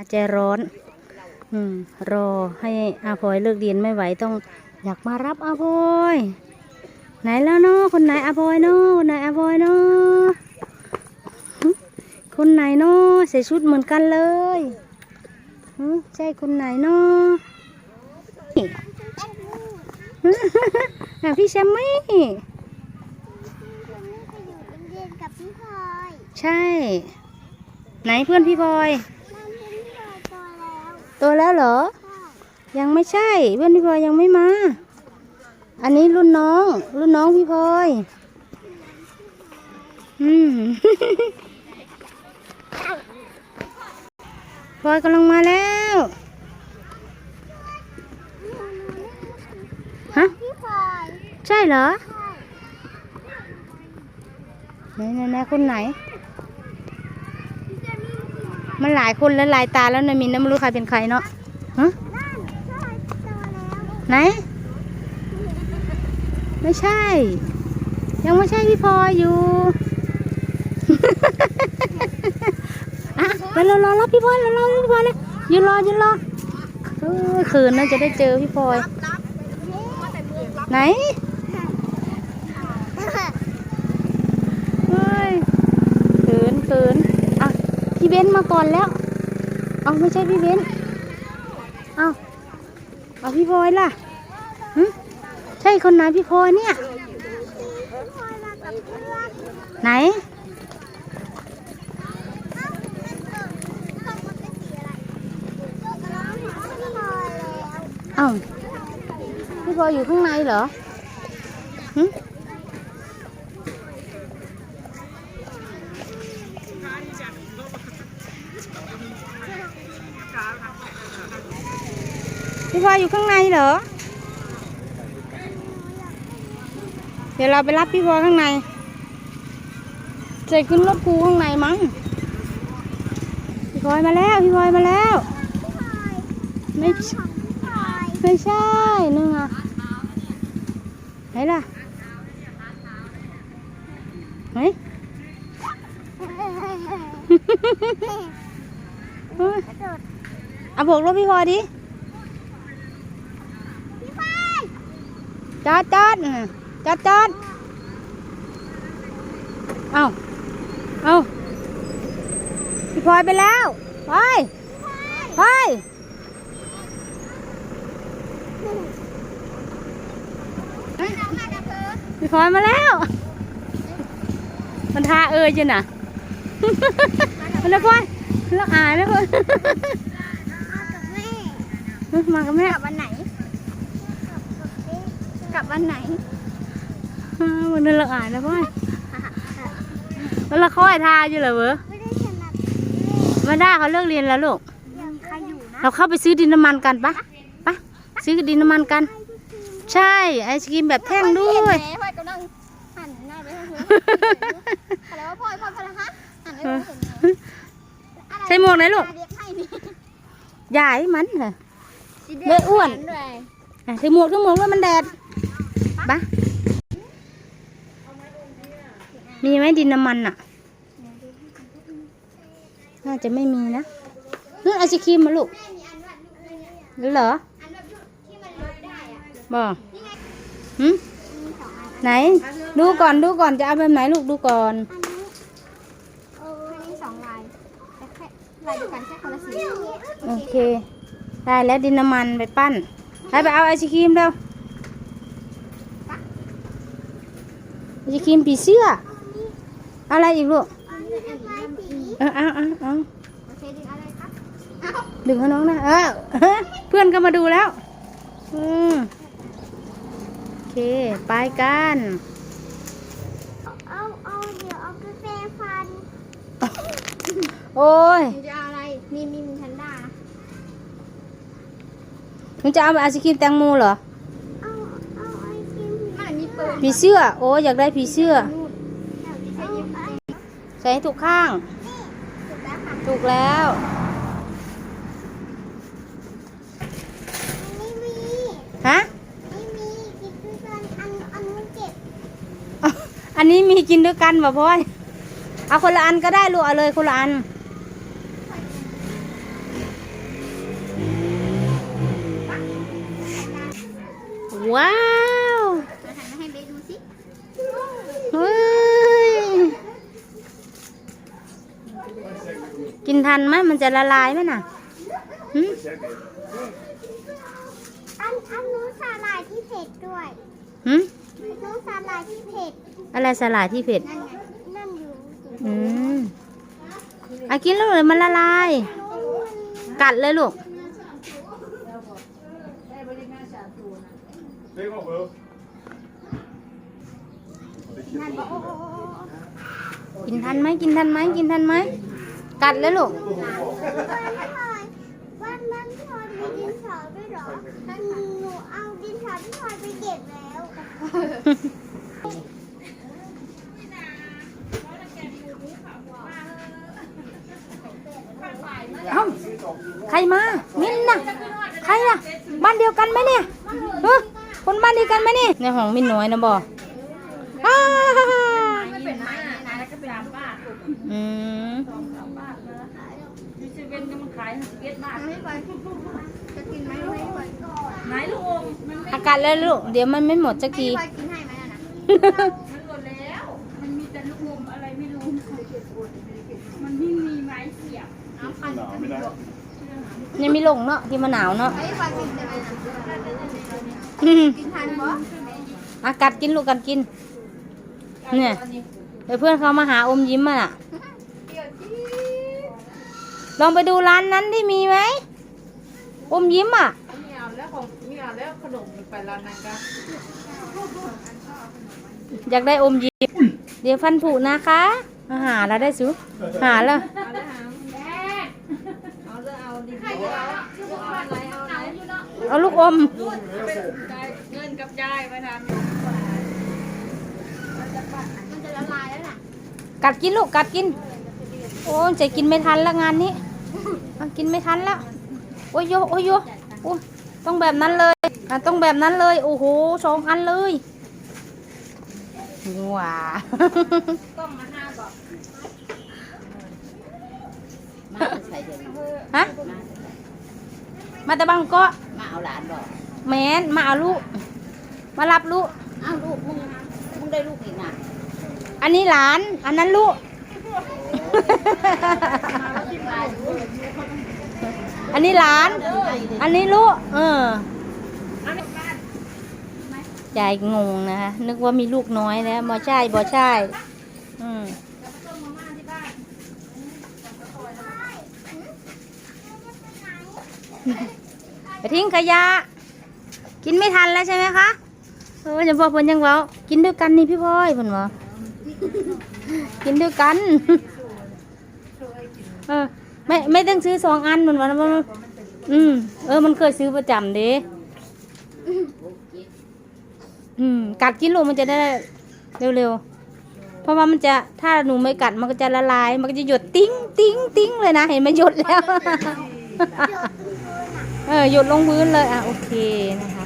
อาใจร้อน อืม รอให้อาพลอยเลิกเรียนไม่ไหวต้องอยากมารับอาพลอยไหนแล้วเนาะคนไหนอาพลอยเนาะคนไหนอาพลอยเนาะหึคนไหนเนาะใส่ชุดเหมือนกันเลยหึใช่คนไหนเนาะนี่อะพี่แชมมี่วันนี้ไปอยู่โรงเรียนกับพี่พลอยใช่ ไหนเพื่อนพี่พลอย น้ำเป็นพี่พลอยโตแล้ว โตแล้วเหรอ ยังไม่ใช่เพื่อนพี่พลอยยังไม่มา อันนี้รุ่นน้อง รุ่นน้องพี่พลอยอืมพลอยกำลังมาแล้วฮะพี่พลอยใช่เหรอใช่ไหนไหนไหนคนไหน มันหลายคนแล้วหลายตาแล้วนะมินนะไม่รู้ใครเป็นใครเนาะฮะนั่นใช่โตแล้วไหน ไม่ใช่ ยังไม่ใช่พี่พลอยอยู่อะไปรอรอรับพี่พลอยรอรอพี่พลอยเลยยืนรอยืนรอเออคืนน่าจะได้เจอพี่พลอยไหนเฮ้ยเขินเขินอะพี่เบนมาก่อนแล้ว เอาไม่ใช่พี่เบนเอาเอาพี่พลอยล่ะหึใช่คนไหนพี่พลอยเนี่ย ไหน เอ้าพี่พลอยอยู่ข้างในเหรอหึ พี่พลอยอยู่ข้างในเหรอ เดี๋ยวเราไปรับพี่พลอยข้างในจะขึ้นรถครูข้างในมั้ง พี่พลอยมาแล้ว พี่พลอยมาแล้ว ไม่ใช่ไม่ใช่นึงอะไหนล่ะไหนเฮ้ยเอาโบกรถพี่พลอยดิ จอดจอดน่ะจอดจอดเอาเอาพี่พลอยไปแล้วไปไปพี่พลอยมาแล้ว มันทาเอ่ยจ้ะน่ะมันนะพลอยแล้วอายแล้วพลอยมากับแม่กลับวันไหนก ลับวันไหนอ่ามันนั่นละอายนะพลอยมันละคอยทาอยู่เหรอเวะไม่ได้ถนัดมาได้เขาเลิกเรียนแล้วลูกยังใครอยู่นะเราเข้าไปซื้อดินน้ำมันกันปะปะซื้อดินน้ำมันกัน ใช่ไอศกรีมแบบแท่งด้วยพ่อยกำลังหันหน้าไปทางนู้นอะไรว่าพ่อยพ่อยพลังฮะหันไปเห็นไหมใส่หมวกไหนลูกเรียกให้นี่ใหญ่มันเหรอเด็กอ้วนด้วยอะถือหมวกถือหมวกแล้วมันแดด ปะมีไหมดินน้ำมันอะน่าจะไม่มีนะนู่นไอศครีมมาลูกเหรอบอกหืมไหน ดูก่อนดูก่อนจะเอาแบบไหนลูกดูก่อนโอเค ได้แล้วดินน้ำมันไปปั้นไปไปเอาไอศครีมเร็ว ไอศครีมผีเสื้อ อะไรอีกลูกอันนี้ลายสีเอาเอาเอาเอาโอเคดึงอะไรครับดึงให้น้องนะเออเพื่อนก็มาดูแล้ว อืมโอเค ไปกันเอาเอาเดี๋ยวเอาไปแปรงฟัน โอ้ยมึงจะเอาอะไร มีมีมีทันด้านะมึงจะเอาไอศครีมแตงโมเหรอ ผีเสื้อ โอ้อยากได้ผีเสื้อ ใส่ให้ถูกข้าง ถูกแล้ว ฮะ อันนี้มีกินด้วยกันป่ะพ่อย เอาคนละอันก็ได้ลูกเอาเลยคนละอันว้า ทันไหมมันจะละลายไหมน่ะหึอันอันนู้นสาหร่ายที่เผ็ดด้วยหึนู้นสาหร่ายที่เผ็ด อะไรสลายที่เผ็ด นั่นไงนั่นอยู่อืมอากินแล้วเลยมันละลาย กัดเลยลูกนั่นบอกโอ้โอ้โอ้กินทันไหมกินทันไหมกินทันไหม กัดเลยลูกวันวันนั้นพลอยมีดินสอด้วยเหรอหนูเอาดินสอที่พลอยไปเก็บแล้วเอ้าใครมามินน่ะใครล่ะ บ้านเดียวกันไหมเนี่ยเฮ้คนบ้านเดียวกันไหมนี่ในห้องมินน้อยนะบออ้า อืมไม่ไปจะกินไหมไม่ไปอากาศแล้วลูกเดี๋ยวมันไม่หมดสักทีไม่ไปกินให้ไหมอะนะยังมีลงเนาะที่มันหนาวเนาะไม่ไปกินได้ไหมนะอืมกินทันบ่อากัดกินลูกกัดกิน เนี่ยเดี๋ยวเพื่อนเขามาหาอมยิ้มมาน่ะลองไปดูร้านนั้นที่มีไหมอมยิ้มอะมีเอาแล้วของมีเอาแล้วขนมไปร้านนั้นก็อยากได้อมยิ้ม เดี๋ยวฟันผุนะคะมาหาแล้วได้สุหาแล้วเอาแล้วหามเอาแล้วเอาดีๆเอาเอาอะไรเอาอะไรเอาลูกอมได้เงินกับยายไปทำมันจะละลายแล้วน่ะกัดกินลูกกัดกิน โอ้จะกินไม่ทันแล้วงานนี้อะกินไม่ทันแล้วโอ้ยโยโอ้ยโยโอ้ยต้องแบบนั้นเลยอะต้องแบบนั้นเลย โอ้โหสองอันเลยว้าต้องมาห้าบอกมาใส่เดี๋ยวนี้ฮะมาแต่บางเก็มาเอาหลานบอกแมนมาเอาลูก มารับลูกอ้าวลูกมึงมึงได้ลูกอีกนะ อันนี้หลาน อันนั้นลูก อันนี้หลาน อันนี้ลูก เออ ยายงงนะคะ นึกว่ามีลูกน้อยแล้วบ่ใช่บ่ใช่ อืมไปทิ้งขยะ กินไม่ทันแล้วใช่ไหมคะ เออยังพอเพิ่นยังเว้า กินด้วยกันนี่พี่พลอยเพิ่นว่า กินด้วยกัน เออ ไม่ไม่ต้องซื้อสองอันเหมือนวันมันอืม เออ มันเคยซื้อประจำเด้อืม กัดกินลูกมันจะได้เร็วๆ เพราะว่ามันจะถ้าหนูไม่กัดมันก็จะละลาย มันก็จะหยดติ้งติ้งติ้งเลยนะ เห็นไหมหยดแล้ว เออ หยดลงพื้นเลย อะ โอเคนะคะ